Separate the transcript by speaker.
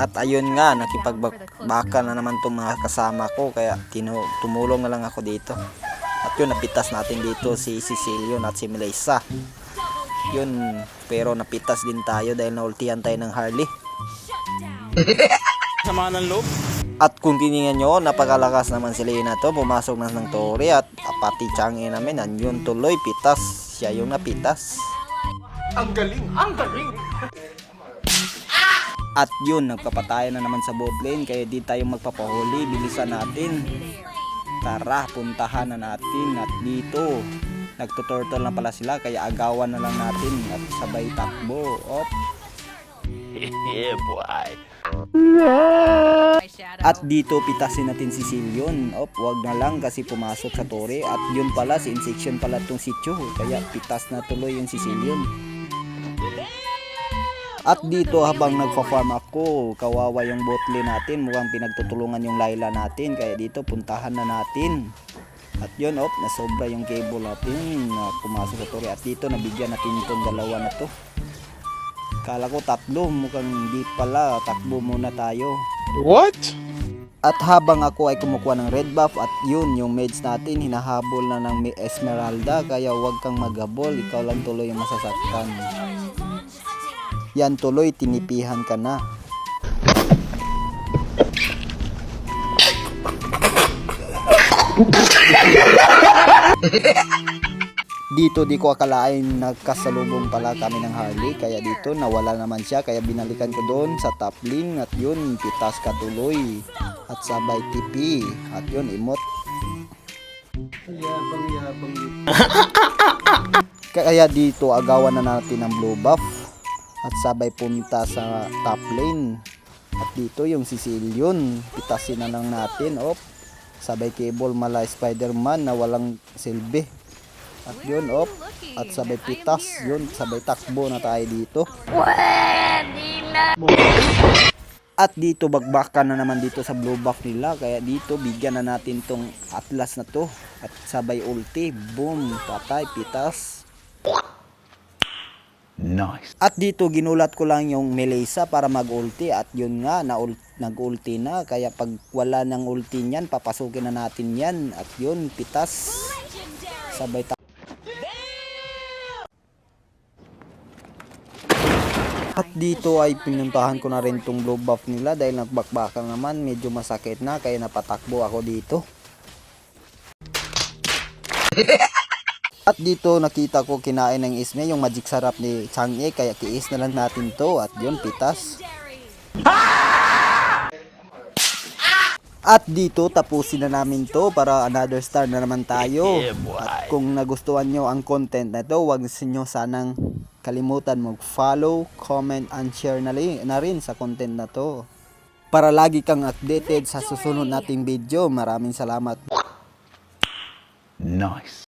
Speaker 1: At ayun nga, nakipagbaka na naman itong mga kasama ko kaya tinu- tumulong na lang ako dito. At yun, napitas natin dito si Cecilio at si Melissa. Yun, pero napitas din tayo dahil naultihan tayo ng Harley.
Speaker 2: Sama ng loob.
Speaker 1: At kung tinignan nyo, napakalakas naman si Lena to. Pumasok na ng Tori at pati Changi namin. Yun tuloy, pitas. Siya yung napitas.
Speaker 3: Ang galing, ang galing.
Speaker 1: At yun, nagpapatayan na naman sa bot lane. Kaya di tayo magpapahuli. Bilisan natin. Tara, puntahan na natin. At dito, nagtuturtle na pala sila. Kaya agawan na lang natin. At sabay takbo. Op.
Speaker 2: yeah, boy.
Speaker 1: At dito pitasin natin si Silyon. Op, wag na lang kasi pumasok sa tore. At yun pala, si Insection pala tong si Chu. Kaya pitas na tuloy yung si Silyon. At dito habang nagfa-farm ako, kawawa yung botle natin. Mukhang pinagtutulungan yung Layla natin. Kaya dito puntahan na natin. At yun, op, nasobra yung cable natin na pumasok tore. At dito nabigyan natin itong dalawa na to. Kala ko tatlo, mukhang hindi pala. Takbo muna tayo.
Speaker 2: What?
Speaker 1: At habang ako ay kumukuha ng red buff at yun yung mage natin hinahabol na ng may Esmeralda kaya huwag kang maghabol ikaw lang tuloy yung masasaktan. Yan tuloy tinipihan ka na. Dito di ko akalain nagkasalubong pala kami ng Harley kaya dito nawala naman siya kaya binalikan ko doon sa top lane at yun pitas katuloy at sabay tipi at yun
Speaker 3: yabang.
Speaker 1: kaya dito agawan na natin ng blue buff at sabay punta sa top lane. At dito yung Sicilian pitasin na lang natin op. Sabay cable mala Spider-Man na walang silbi. At yun op. At sabay pitas yun sabay takbo na tayo dito. At dito bagbakan na naman dito sa blue buff nila. Kaya dito bigyan na natin tong atlas na to. At sabay ulti boom patay pitas
Speaker 2: Nice.
Speaker 1: At dito ginulat ko lang yung Melissa para mag-ulti at yun nga na nag-ulti na kaya pag wala ng ulti niyan papasukin na natin yan at yun pitas sabay ta- At dito ay pinuntahan ko na rin tong blue buff nila dahil nagbakbakan naman medyo masakit na kaya napatakbo ako dito. At dito nakita ko kinain ng Isme yung magic sarap ni Chang'e kaya kiis na lang natin to at yun pitas. At dito tapusin na namin to para another star na naman tayo. At kung nagustuhan nyo ang content na to, huwag nyo sanang kalimutan mag-follow, comment, and share na, na rin sa content na to. Para lagi kang updated sa susunod nating video. Maraming salamat.
Speaker 2: Nice.